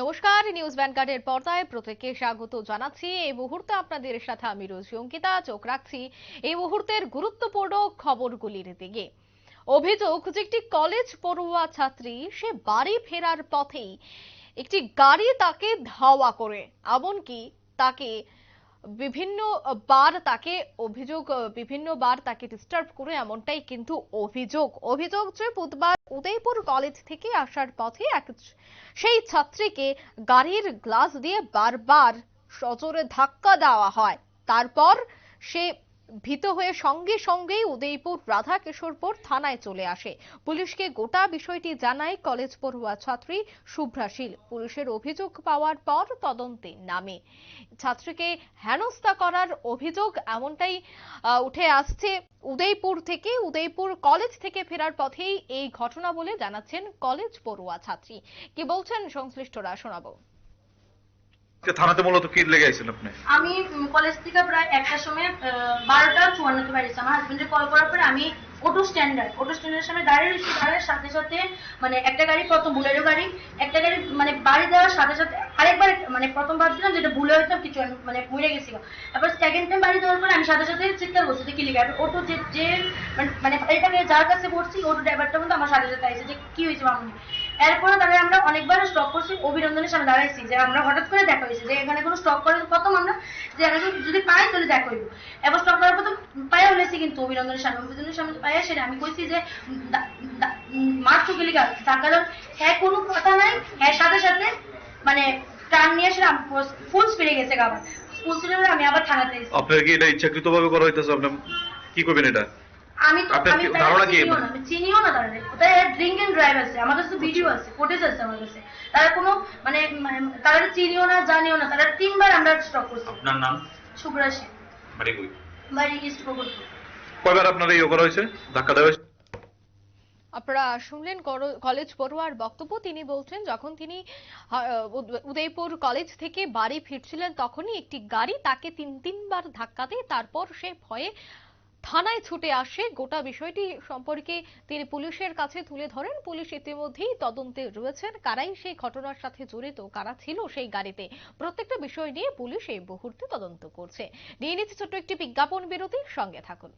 নমস্কার, নিউজ ভ্যানগার্ডের পর্দায় প্রত্যেককে স্বাগত জানাচ্ছি। এই মুহূর্তে আপনাদের সাথে আমি রোজি অঙ্কিতা, চোখ রাখছি এই মুহূর্তের গুরুত্বপূর্ণ খবরগুলির দিকে। অভিযোগ যে একটি কলেজ পড়ুয়া ছাত্রী, সে বাড়ি ফেরার পথেই একটি গাড়ি তাকে ধাওয়া করে, এমনকি তাকে বিভিন্ন বার তাকে অভিযোগ বিভিন্ন বার তাকে ডিস্টার্ব করে এমনটাই কিন্তু অভিযোগ। অভিযোগ যে বুধবার উদয়পুর কলেজ থেকে আসার পথে এক সেই ছাত্রীকে গাড়ির গ্লাস দিয়ে বারবার সজোরে ধাক্কা দেওয়া হয়। তারপর সে ভীত হয়ে সঙ্গে সঙ্গেই উদয়পুর রাধা কিশোরপুর থানায় চলে আসে। পুলিশকে গোটা বিষয়টি জানায় কলেজ পড়ুয়া ছাত্রী শুভ্রাশীল পুলিশের অভিযোগ পাওয়ার পর তদন্তে নামে। ছাত্রীকে হেনস্থা করার অভিযোগ এমনটাই উঠে আসছে উদয়পুর থেকে। উদয়পুর কলেজ থেকে ফেরার পথেই এই ঘটনা বলে জানাচ্ছেন কলেজ পড়ুয়া ছাত্রী। কি বলছেন সংশ্লিষ্টরা শোনাবো। থানাতে মূলত কি লেগে আইছেন আপনি? আমি কলেজ থেকে প্রায় একটার সময় বারোটা চুয়ান্নতে বাড়িয়েছি। আমার হাজবেন্ডের কল করার পরে আমি অটো স্ট্যান্ডার্ড অটো স্ট্যান্ডার্ডের সামনে দাঁড়িয়ে দাঁড়ানোর সাথে সাথে মানে একটা গাড়ি প্রথম বুলেরো গাড়ি, একটা গাড়ি মানে বাড়ি দেওয়ার সাথে সাথে আরেকবার মানে প্রথম ভাবছিলাম যেটা ভুলে হয়তো কিছু মানে মরে গেছিল। তারপর সেকেন্ড টাইম বাড়ি দেওয়ার পরে আমি সাথে সাথে চিৎকার করছি যে, কি লিখে অটো যে যে, মানে- মানে এটাকে যার কাছে পড়ছি অটো ড্রাইভারটা কিন্তু আমার সাথে সাথে আইসে যে, কি হয়েছে মামনি? এরপরে তাহলে আমরা অনেকবার স্টক করছি, অভিনন্দনের সামনে দাঁড়াইছি যে আমরা হঠাৎ করে দেখা হয়েছে যে এখানে কোনো স্টপ করে প্রথম আমরা যে আমি যদি পাই তাহলে দেখা হইব। এবার স্টপ করার প্রথম পায়া হলেছি কিন্তু অভিনন্দনের সামনে। অভিনন্দনের সামনে পায়া সেটা আমি কইছি যে মার চোখে লিখা তার কারণ হ্যাঁ কোনো কথা নাই হ্যাঁ সাথে সাথে মানে টান নিয়ে এসে ফুল স্পিডে গেছে আবার। ফুল স্পিডে আমি আবার থানাতে আপনার কি এটা ইচ্ছাকৃত ভাবে করা হইতেছে? আপনি কি করবেন এটা? আমি তো আমি ধারণা কি? আমি চিনিও না তাদের ড্রিঙ্ক এন্ড ড্রাইভ আছে আমার কাছে ভিডিও আছে ফুটেজ আছে আমার কাছে। তারা কোনো মানে মানে তারা চিনিও না জানিও না তারা তিনবার আমরা স্টপ করছি। আপনার নাম? সুব্রাশী বাড়ি কই? বাড়ি ইস্ট প্রকল্প কয়বার আপনার ইয়ে করা হয়েছে? ধাক্কা দেওয়া হয়েছে? আপনারা শুনলেন কলেজ পড়ুয়ার বক্তব্য। তিনি বলছেন যখন তিনি উদয়পুর কলেজ থেকে বাড়ি ফিরছিলেন তখনই একটি গাড়ি তাকে তিন তিনবার ধাক্কা দেয় তারপর সে ভয়ে থানায় ছুটে আসে। গোটা বিষয়টি সম্পর্কে তিনি পুলিশের কাছে তুলে ধরেন। পুলিশ ইতিমধ্যেই তদন্তে রয়েছেন। কারাই সেই ঘটনার সাথে জড়িত, কারা ছিল সেই গাড়িতে। প্রত্যেকটা বিষয় নিয়ে পুলিশ এই মুহূর্তে তদন্ত করছে। নিয়ে নিচ্ছে ছোট্ট একটি বিজ্ঞাপন বিরতির সঙ্গে থাকুন।